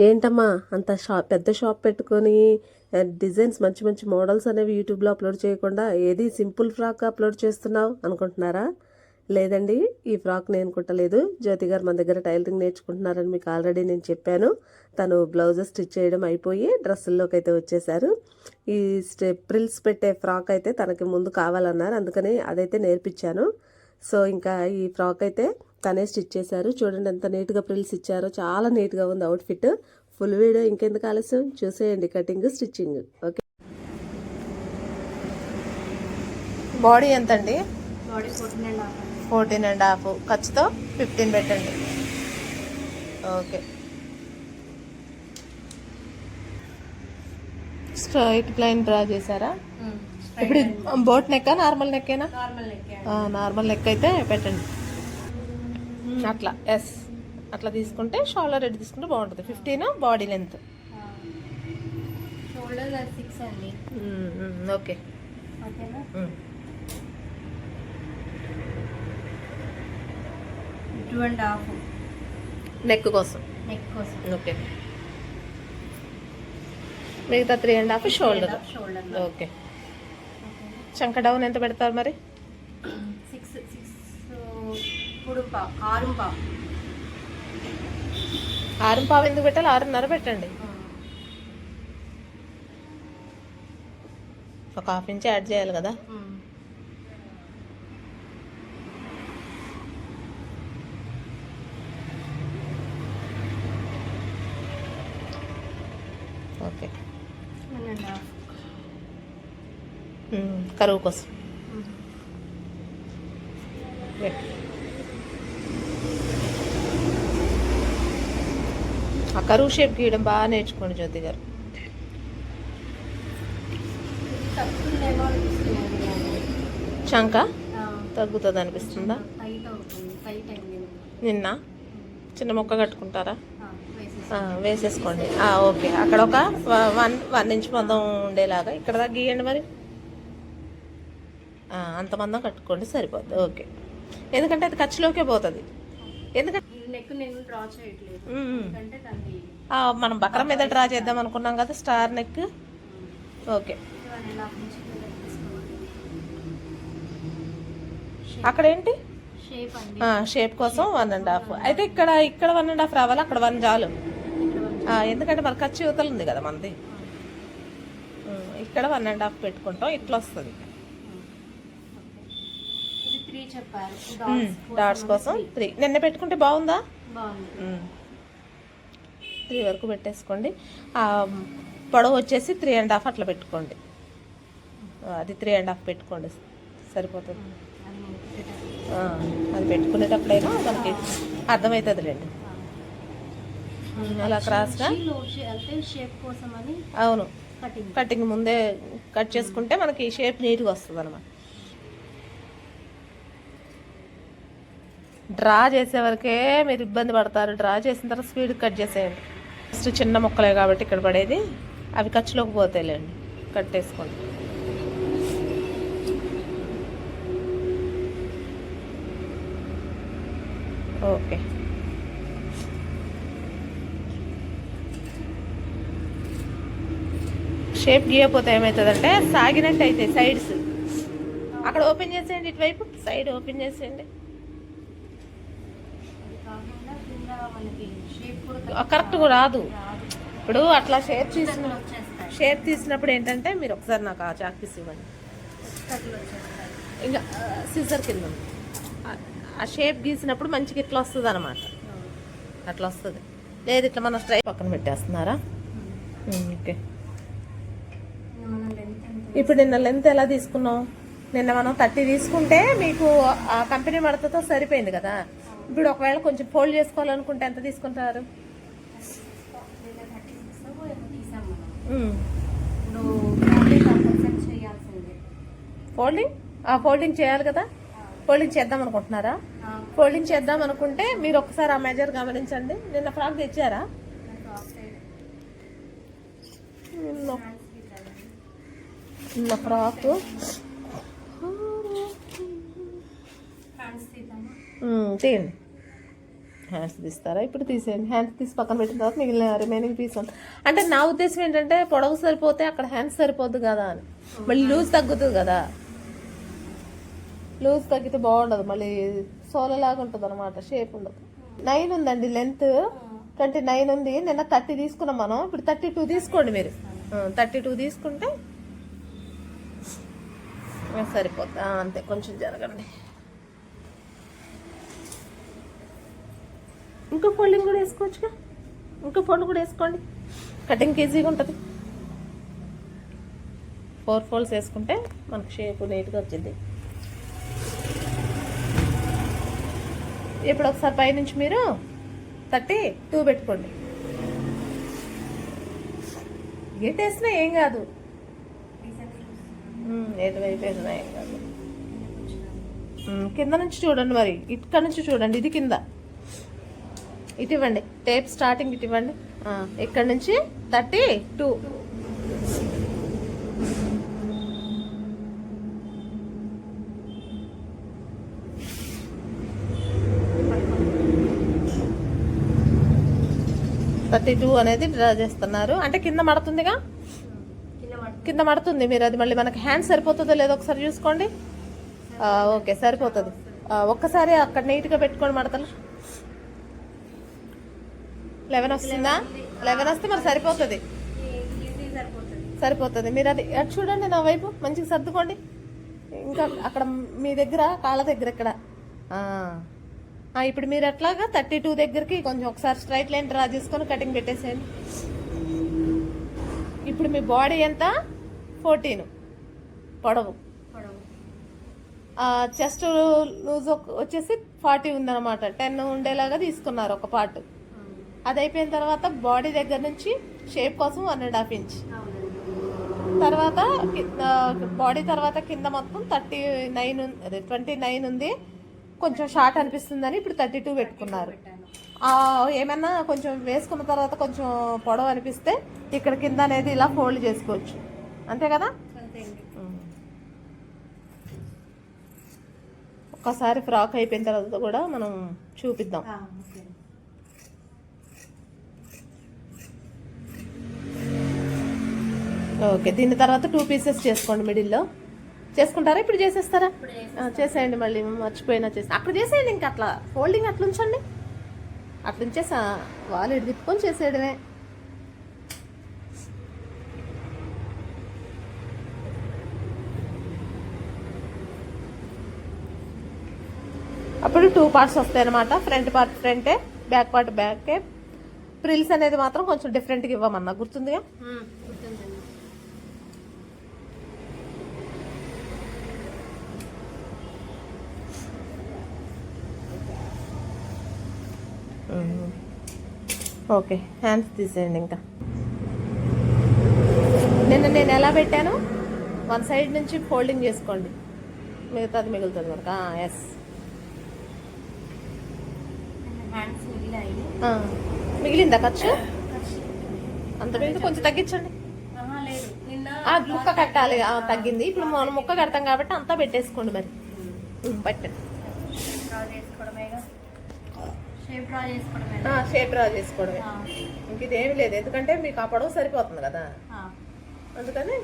ఏంటమ్మా అంత షాప్ పెద్ద షాప్ పెట్టుకొని డిజైన్స్ మంచి మంచి మోడల్స్ అనేవి యూట్యూబ్లో అప్లోడ్ చేయకుండా ఏది సింపుల్ ఫ్రాక్ అప్లోడ్ చేస్తున్నావు అనుకుంటున్నారా? లేదండి ఈ ఫ్రాక్ నేను కుట్టలేదు. జ్యోతి గారు మన దగ్గర టైలరింగ్ నేర్చుకుంటున్నారని మీకు ఆల్రెడీ నేను చెప్పాను. తను బ్లౌజెస్ స్టిచ్ చేయడం అయిపోయి డ్రెస్సుల్లోకి అయితే వచ్చేసారు ఈ స్టెప్ ప్రిల్స్ పెట్టే ఫ్రాక్ అయితే తనకి ముందు కావాలన్నారు. అందుకని అదైతే నేర్పించాను. సో ఇంకా ఈ ఫ్రాక్ అయితే తనే స్టిచ్ చేశారు. చూడండి ఎంత నీట్గా ప్రిల్స్ ఇచ్చారో. చాలా నీట్గా ఉంది అవుట్ఫిట్ ఫుల్ వీడియో ఇంకెందుకు ఆలస్యం? చూసేయండి కటింగ్ స్టిచ్చింగ్ ఓకే బాడీ ఎంత అండి body fourteen and half fourteen and half ఖర్చుతో ఫిఫ్టీన్ పెట్టండి. ఓకే స్ట్రైట్ ప్లైన్ డ్రా చేశారా? ఇప్పుడు బోట్ నెక్ నార్మల్ నెక్కేనా? నార్మల్ నెక్ నార్మల్ నెక్ అయితే పెట్టండి. అట్లా ఎస్ అట్లా తీసుకుంటే షోల్డర్ రెడ్ తీసుకుంటే బాగుంటుంది. Fifteen body length. Shoulder six అండి. ఓకే. ఓకేనా? Two and half. నెక్ కోసం. నెక్ కోసం. ఓకే. మిగతా three and half shoulder shoulder okay. చంక డౌన్ ఎంత పెడతారు మరి? సిక్స్ సిక్స్ ఆరు పావు. ఎందుకు పెట్టాలి? ఆరున్నర పెట్టండి. ఒక హాఫ్ ఇంచ్ యాడ్ చేయాలి కదా ఓకే వన్ అండ్ హాఫ్ మ్మ్. కరువు కోసం. ఆ కరువు షేప్ గీయడం బాగా నేర్చుకోండి జ్యోతి గారు. చంక? తగ్గుతుంది అనిపిస్తుందా? నిన్న? చిన్న మొక్క కట్టుకుంటారా? వేసేసుకోండి. ఓకే. అక్కడ ఒక వన్ వన్ ఇంచ్ మందం ఉండేలాగా. ఇక్కడ గీయండి మరి. అంత మందం కట్టుకోండి సరిపోద్ది. ఓకే. ఎందుకంటే అది ఖర్చులోకే పోతుంది. ఎందుకంటే మనం బకరం మీద డ్రా చేద్దాం అనుకున్నాం కదా స్టార్ నెక్ ఓకే. అక్కడ ఏంటి షేప్ కోసం వన్ అండ్ హాఫ్ అయితే ఇక్కడ ఇక్కడ వన్ అండ్ హాఫ్ రావాలి అక్కడ వన్ చాలు. ఎందుకంటే మన ఖర్చు యువతలు ఉంది కదా మనది. ఇక్కడ వన్ అండ్ హాఫ్ పెట్టుకుంటాం ఇట్లా వస్తుంది. డాట్స్ కోసం త్రీ నిన్న పెట్టుకుంటే బాగుందా? బాగుంది. త్రీ వరకు పెట్టేసుకోండి. ఆ, పొడవు వచ్చేసి త్రీ అండ్ హాఫ్ అట్లా పెట్టుకోండి. అది త్రీ అండ్ హాఫ్ పెట్టుకోండి. సరిపోతుంది. అది పెట్టుకునేటప్పుడైనా మనకి అర్థమవుతుందిలేండి. అలా క్రాస్గా ఈ లో షే- అంటే షేప్ కోసం అని అవును. కటింగ్. కటింగ్ ముందే కట్ చేసుకుంటే మనకి షేప్ నీట్గా వస్తుంది అనమాట డ్రా చేసే వరకే మీరు ఇబ్బంది పడతారు. డ్రా చేసిన తర్వాత స్పీడ్ కట్ చేసేయండి. ఫస్ట్ చిన్న ముక్కలే కాబట్టి ఇక్కడ పడేది. అవి ఖర్చులోకి పోతాయిలేండి. కట్టేసుకోండి. ఓకే. షేప్ గీయకపోతే ఏమవుతుందంటే సాగినట్టు అయితే సైడ్స్. అక్కడ ఓపెన్ చేసేయండి ఇటువైపు. సైడ్ ఓపెన్ చేసేయండి అది కాకుండా కింద మనకి షేప్ కూడా కరెక్ట్గా రాదు. ఇప్పుడు అట్లా షేప్ తీసిన షేప్ తీసినప్పుడు ఏంటంటే మీరు ఒకసారి నాకు ఆ చాక్ పీస్ ఇవ్వండి. ఇంకా సిజర్ కింద ఉంది. ఆ- షేప్ గీసినప్పుడు మంచిగా ఇట్లా వస్తుంది అనమాట అట్లా వస్తుంది. లేదు ఇట్లా మన స్ట్రైప్ పక్కన పెట్టేస్తున్నారా? ఓకే. లెంత్ ఇప్పుడు నిన్న లెంత్ ఎలా తీసుకున్నాం నిన్న మనం థర్టీ తీసుకుంటే మీకు ఆ కంపెనీ మడతతో సరిపోయింది కదా. ఇప్పుడు ఒకవేళ కొంచెం ఫోల్డ్ చేసుకోవాలనుకుంటే ఎంత తీసుకుంటారు? Folding folding? ఆ ఫోల్డింగ్ చేయాలి కదా? ఫోల్డింగ్ చేద్దాం అనుకుంటున్నారా? ఫోల్డింగ్ చేద్దాం అనుకుంటే మీరు ఒకసారి ఆ మెజర్ గమనించండి. నిన్న ఫ్రాక్ తెచ్చారా? నిన్న ఫ్రాక్. తీయండి. హ్యాండ్స్ తీస్తారా? ఇప్పుడు తీసేయండి. హ్యాండ్స్ తీసి పక్కన పెట్టిన తర్వాత మిగిలిన రిమైనింగ్ పీస్ అంటే నా ఉద్దేశం ఏంటంటే పొడవు సరిపోతే అక్కడ హ్యాండ్స్ సరిపోద్దు కదా అని. మళ్ళీ లూజ్ తగ్గుతుంది కదా. లూజ్ తగ్గితే బాగుండదు. మళ్ళీ సోలలాగా ఉంటుంది అనమాట షేప్ ఉండదు. నైన్ ఉందండి లెంత్ ట్వంటీ నైన్ ఉంది. నిన్న థర్టీ తీసుకున్నాం మనం. ఇప్పుడు థర్టీ టూ తీసుకోండి మీరు. థర్టీ టూ తీసుకుంటే ఇంకా సరిపోద్ది అంతే. కొంచెం జరగండి. ఇంకో ఫోల్డింగ్ కూడా వేసుకోవచ్చుగా. ఇంకో ఫోల్డ్ కూడా వేసుకోండి. కటింగ్ ఈజీగా ఉంటుంది. ఫోర్ ఫోల్డ్స్ వేసుకుంటే మనకు షేప్ నీట్గా వచ్చింది. ఇప్పుడు ఒకసారి పైనుంచి మీరు థర్టీ టూ పెట్టుకోండి. ఎటు వేసినా ఏం కాదు. ఉమ్, ఎటువైపు ఏం కాదు. కింద నుంచి చూడండి మరి. ఇక్కడ నుంచి చూడండి ఇది కింద. ఇటు ఇవ్వండి టేప్ స్టార్టింగ్ ఇటు ఇవ్వండి ఇక్కడ నుంచి థర్టీ టూ. థర్టీ టూ అనేది డ్రా చేస్తున్నారు. అంటే కింద మడుతుందిగా? కింద మడుతుంది. మీరు అది మళ్ళీ మనకి హ్యాండ్ సరిపోతుందో లేదో ఒకసారి చూసుకోండి. ఓకే సరిపోతుంది. ఒక్కసారి అక్కడ నీట్గా పెట్టుకోండి మడతలు. లెవెన్ వస్తుందా? లెవెన్ వస్తే మరి సరిపోతుంది. సరిపోతుంది. మీరు అది అటు చూడండి నా వైపు మంచిగా సర్దుకోండి. ఇంకా అక్కడ మీ దగ్గర కాళ్ళ దగ్గర ఇక్కడ. ఇప్పుడు మీరు అట్లాగా థర్టీ టూ దగ్గరికి కొంచెం ఒకసారి స్ట్రైట్ లైన్ డ్రా చేసుకొని కటింగ్ పెట్టేసేయండి. ఇప్పుడు మీ బాడీ ఎంత? ఫోర్టీన్. పొడవు. పొడవు చెస్ట్ లూజ్ వచ్చేసి ఫార్టీ ఉందన్నమాట. టెన్ ఉండేలాగా తీసుకున్నారు ఒక పార్ట్. అది అయిపోయిన తర్వాత బాడీ దగ్గర నుంచి షేప్ కోసం వన్ అండ్ హాఫ్ ఇంచ్. తర్వాత బాడీ తర్వాత కింద మొత్తం థర్టీ నైన్ అదే ట్వంటీ నైన్ ఉంది. కొంచెం షార్ట్ అనిపిస్తుందని ఇప్పుడు థర్టీ టూ పెట్టుకున్నారు. ఏమన్నా కొంచెం వేసుకున్న తర్వాత కొంచెం పొడవు అనిపిస్తే ఇక్కడ కింద అనేది ఇలా ఫోల్డ్ చేసుకోవచ్చు. అంతే కదా? ఒక్కసారి ఫ్రాక్ అయిపోయిన తర్వాత కూడా మనం చూపిద్దాం. ఓకే దీని తర్వాత టూ పీసెస్ చేసుకోండి మిడిల్లో. చేసుకుంటారా? ఇప్పుడు చేసేస్తారా? చేసేయండి మళ్ళీ మర్చిపోయినా చేసి అక్కడ చేసేయండి ఇంకా అట్లా. ఫోల్డింగ్ అట్లా ఉంచండి అట్లా ఉంచేసా వాళ్ళు ఇటు తిప్పుకొని చేసేయడమే. అప్పుడు టూ పార్ట్స్ వస్తాయి అనమాట ఫ్రంట్ పార్ట్ ఫ్రంటే బ్యాక్ పార్ట్ బ్యాకే ప్రిల్స్ అనేది మాత్రం కొంచెం డిఫరెంట్గా ఇవ్వమన్నా. గుర్తుందిగా? ఓకే హ్యాండ్స్ తీసేయండి ఇంకా. నిన్న నేను ఎలా పెట్టాను? వన్ సైడ్ నుంచి ఫోల్డింగ్ చేసుకోండి. మిగతాది మిగులుతుంది మనకు ఎస్ మిగిలిందా ఖర్చు? అంత మీద కొంచెం తగ్గించండి. ముక్క కట్టాలి. తగ్గింది. ఇప్పుడు మనం ముక్క కడతాం కాబట్టి అంతా పెట్టేసుకోండి మరి. పట్టండి. షేప్ డ్రా చేసుకోవడమే. ఇంక ఇదేమి లేదు. ఎందుకంటే మీకు ఆ పొడవు సరిపోతుంది కదా. అందుకని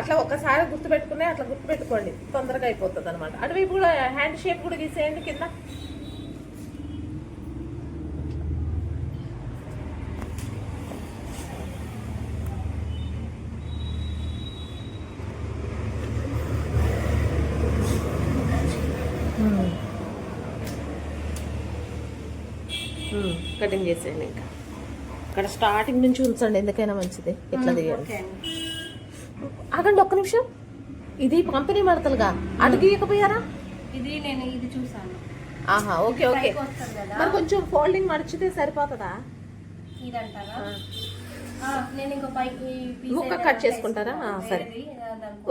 అట్లా ఒక్కసారి గుర్తు పెట్టుకునే అట్లా గుర్తు పెట్టుకోండి తొందరగా అయిపోతుంది అనమాట అటువైపు కూడా హ్యాండ్ షేప్ కూడా గీసేయండి కింద. చేసేయండి ఇంకా. అక్కడ స్టార్టింగ్ నుంచి ఉంచండి ఎందుకైనా మంచిది. తీయండి ఓకే అండి ఆగండి ఒక్క నిమిషం. ఇది కంపెనీ మడతలుగా అటు గీయకపోయారా? ఇది నేను ఇది చూసాను. ఆహా ఓకే ఓకే మరి కొంచెం ఫోల్డింగ్ మడిచితే సరిపోతుందా? ఇదంటారా? ముక్క కట్ చేసుకుంటారా? సరే.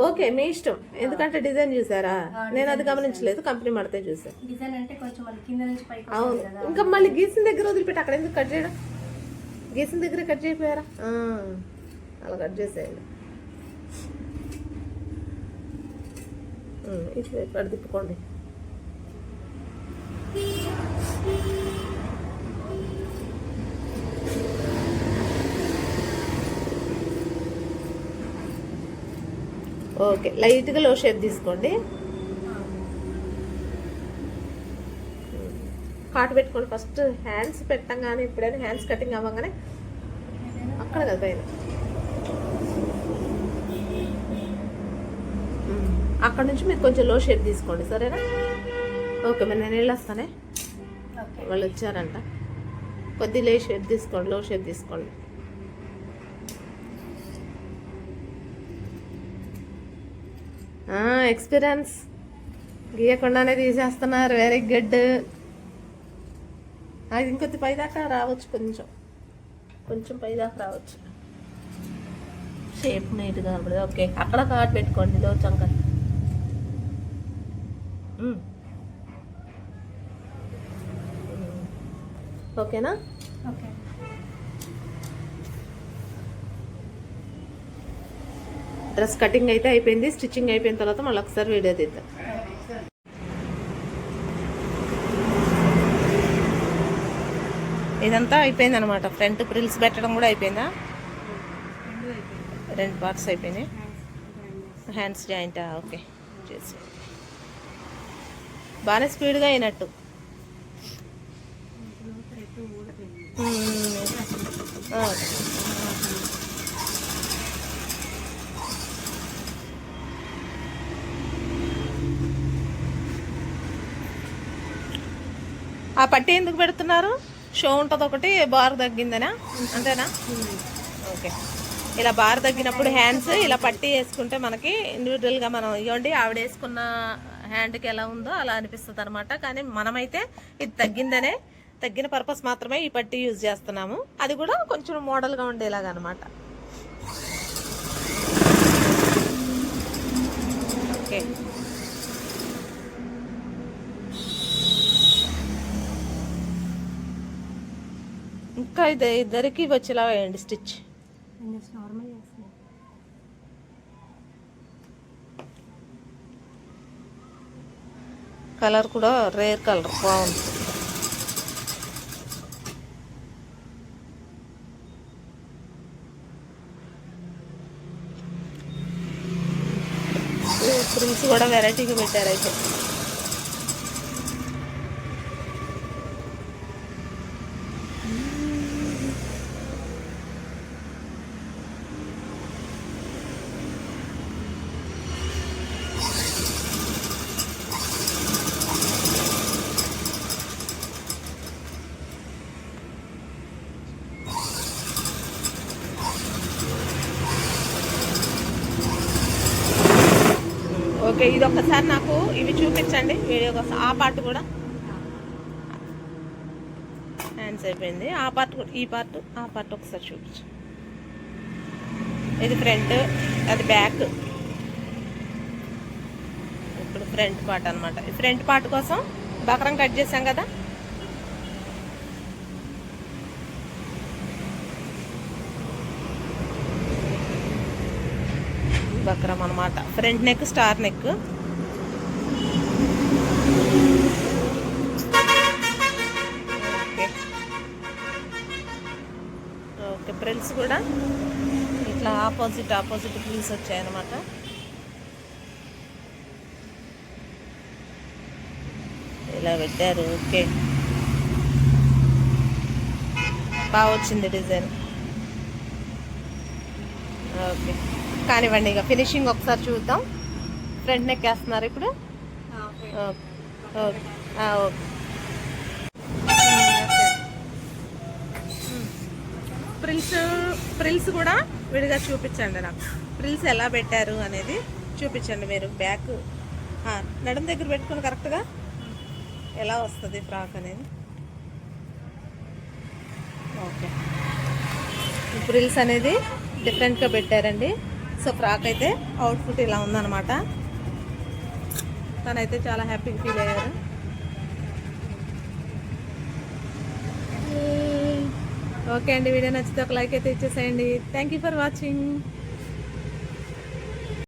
ఓకే మీ ఇష్టం. ఎందుకంటే డిజైన్ చూసారా? నేను అది గమనించలేదు. కంపెనీ మడతే చూసా. డిజైన్ అంటే కొంచెం మళ్ళీ కింద నుంచి పైకి అవును. ఇంకా మళ్ళీ గీసిన దగ్గర వదిలిపెట్టి. అక్కడ ఎందుకు కట్ చేయడం? గీసిన దగ్గర కట్ చేయకపోయారా? ఆ, అలా కట్ చేసేయండి. అటు తిప్పుకోండి. ఓకే లైట్గా లో షేప్ తీసుకోండి. కాటు పెట్టుకోండి. ఫస్ట్ హ్యాండ్స్ పెట్టంగానే ఎప్పుడైనా హ్యాండ్స్ కటింగ్ అవ్వగానే అక్కడ కదా పైన. అక్కడ నుంచి మీరు కొంచెం లో షేప్ తీసుకోండి సరేనా? ఓకే మరి నేను వెళ్ళొస్తానే? వాళ్ళు వచ్చారంట. కొద్ది లే షేప్ తీసుకోండి లో షేప్ తీసుకోండి. ఎక్స్పీరియన్స్ గీయకుండానే తీసేస్తున్నారు. వెరీ గుడ్ అది ఇంకొద్ది పైదాకా రావచ్చు కొంచెం. కొంచెం పైదాకా రావచ్చు. షేప్ నీట్గా కనపడదు ఓకే అక్కడ కార్డ్ పెట్టుకోండి. లోచంక ఓకేనా ఓకే డ్రెస్ కటింగ్ అయితే అయిపోయింది స్టిచ్చింగ్ అయిపోయిన తర్వాత మళ్ళీ ఒకసారి వీడియో తీద్దాం. ఇదంతా అయిపోయింది అనమాట ఫ్రంట్ ప్రిల్స్ పెట్టడం కూడా అయిపోయిందా? రెండు పార్ట్స్ అయిపోయినాయి. హ్యాండ్స్ జాయింట్ ఓకే చేసి బాగానే స్పీడ్గా అయినట్టు. ఓకే. ఆ పట్టి ఎందుకు పెడుతున్నారు? షో ఉంటుంది ఒకటి బార్ తగ్గిందనా? అంతేనా? ఓకే. ఇలా బార్ తగ్గినప్పుడు హ్యాండ్స్ ఇలా పట్టి వేసుకుంటే మనకి ఇండివిజువల్గా మనం ఇవ్వండి ఆవిడ వేసుకున్న హ్యాండ్కి ఎలా ఉందో అలా అనిపిస్తుంది అనమాట కానీ మనమైతే ఇది తగ్గిందనే తగ్గిన పర్పస్ మాత్రమే ఈ పట్టి యూజ్ చేస్తున్నాము. అది కూడా కొంచెం మోడల్గా ఉండేలాగా అనమాట ఓకే ఇంకా ఇది ఇద్దరికి వచ్చేలా వేయండి స్టిచ్. కలర్ కూడా రేర్ కలర్ బాగుంది. ప్రింట్స్ కూడా వెరైటీగా పెట్టారు అయితే. ఓకే ఇది ఒకసారి నాకు ఇవి చూపించండి వీడియో కోసం. ఆ పార్ట్ కూడా. హ్యాండ్స్ అయిపోయింది. ఆ పార్ట్ కూడా ఈ పార్ట్ ఆ పార్ట్ ఒకసారి చూపించు. ఇది ఫ్రంట్ అది బ్యాక్. ఇప్పుడు ఫ్రంట్ పార్ట్ అనమాట ఫ్రంట్ పార్ట్ కోసం బకరం కట్ చేసాం కదా? బక్రం అనమాట front neck star neck. Okay okay frills కూడా. ఇట్లా ఆపోజిట్ ఆపోజిట్ ప్రిల్స్ వచ్చాయన్నమాట. ఇలా పెట్టారు ఓకే. బాగా వచ్చింది డిజైన్. ఓకే. కానివ్వండి ఇక ఫినిషింగ్ ఒకసారి చూద్దాం. ఫ్రంట్ నెక్ వేస్తున్నారు ఇప్పుడు. ఓకే ప్రిల్స్ ప్రిల్స్ కూడా విడిగా చూపించండి నాకు. ప్రిల్స్ ఎలా పెట్టారు అనేది చూపించండి మీరు బ్యాక్. ఆ, నడుం దగ్గర పెట్టుకుని కరెక్ట్గా ఎలా వస్తుంది ఫ్రాక్ అనేది. ఓకే ప్రిల్స్ అనేది డిఫరెంట్గా పెట్టారండి. సో ఫ్రాక్ అయితే అవుట్ఫుట్ ఇలా ఉందన్నమాట. తనైతే చాలా హ్యాపీగా ఫీల్ అయ్యారు. ఓకే అండి వీడియో నచ్చితే ఒక లైక్ అయితే ఇచ్చేసేయండి. Thank you for watching